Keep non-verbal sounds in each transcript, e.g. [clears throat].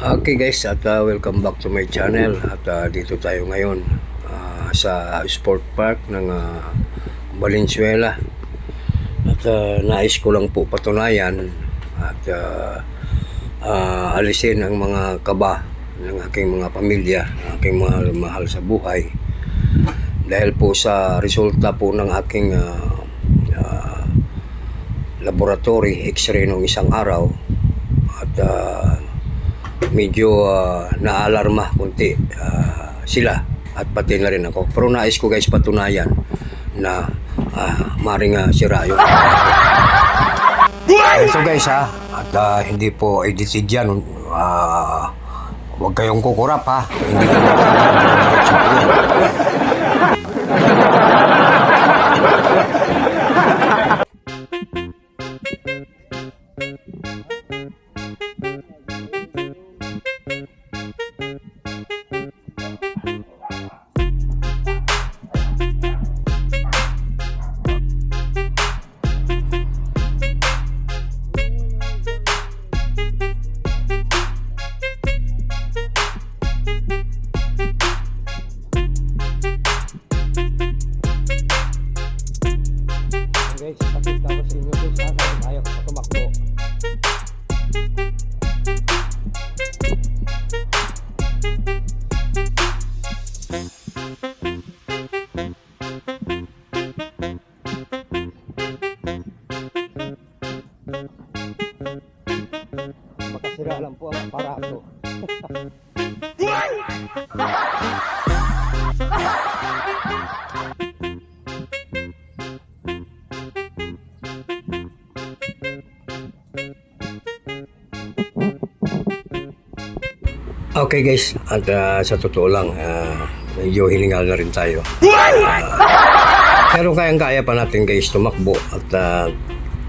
Okay guys, at uh, welcome back to my channel. At uh, dito tayo ngayon uh, sa Sport Park ng uh, Valenzuela. At uh, nais ko lang po patunayan at uh, uh, alisin ang mga kaba ng aking mga pamilya, aking mga mahal sa buhay. Dahil po sa resulta po ng aking uh, uh, laboratory x-ray nung isang araw. At uh, medyo uh, naalarma kunti uh, sila at pati na rin ako. Pero nais ko guys patunayan na uh, maring uh, sira yung [laughs] Ito guys ha, at uh, hindi po edited yan. Uh, huwag kayong kukurap ha. Hindi ko guys, ang aparato. Okay guys, at ah, sa totoo lang, ah, medyo hilingal na rin tayo. Ah, pero kayang-kaya pa natin guys tumakbo at ah,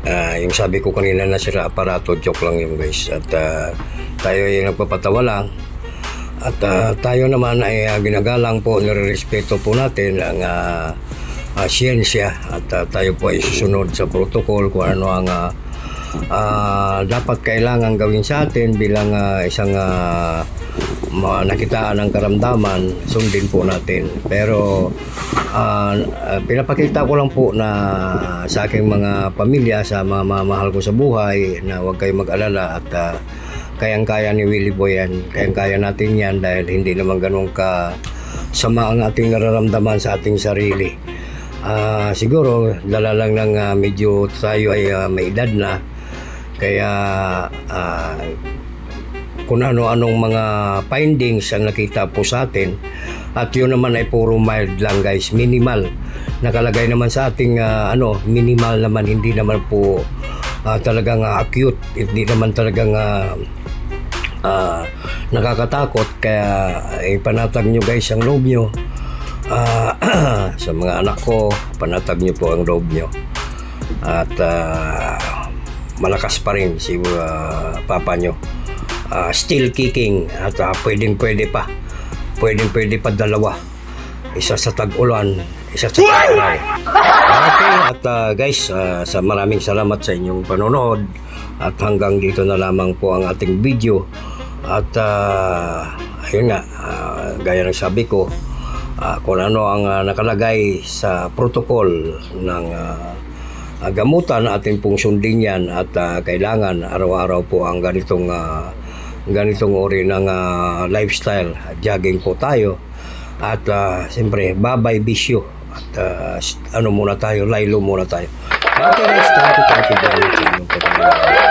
ah, yung sabi ko kanina na sira aparato, joke lang yun guys. At ah, tayo ay nagpapatawa lang. At ah, tayo naman ay ah, ginagalang po, nirerespeto po natin ang ah, ah, siyensya at ah, tayo po ay susunod sa protocol kung ano ang ah, ah, dapat kailangan gawin sa atin bilang ah, isang ma- nakitaan ng karamdaman, sundin po natin. Pero ah, pinapakita ko lang po na sa aking mga pamilya, sa mga mamahal ko sa buhay, na huwag kayong mag-alala at ah, kayang-kaya ni Willie Boy yan. Kayang-kaya natin yan dahil hindi naman ganun ka sama ang ating nararamdaman sa ating sarili. Ah, siguro dala lang ng ah, medyo tayo ay ah, may edad na kaya ah, kung ano-anong mga findings ang nakita po sa atin at yun naman ay puro mild lang guys minimal. Nakalagay naman sa ating ah, ano minimal naman hindi naman po ah, talagang ah, acute. Hindi naman talagang ah, ah, nakakatakot. Kaya ipanatag nyo guys ang loob nyo. Ah, [clears throat] sa mga anak ko panatag nyo po ang loob nyo. At ah, malakas pa rin si ah, papa nyo. Ah, still kicking at ah, pwedeng pwede pa. Pwedeng pwede pa dalawa. Isa sa tag-ulan isa sa tag-araw okay at ah, guys ah, sa maraming salamat sa inyong panonood. At hanggang dito na lamang po ang ating video. At ah, ayun nga ah, gaya ng sabi ko ah, kung ano ang ah, nakalagay sa protocol ng ah, ah, gamutan atin pong sundin yan at ah, kailangan araw-araw po ang ganitong ah, ganitong uri ng ah, lifestyle. Jogging po tayo at ah, siyempre babay bisyo at s- ano muna tayo laylo muna tayo. Okay guys thank you thank you very much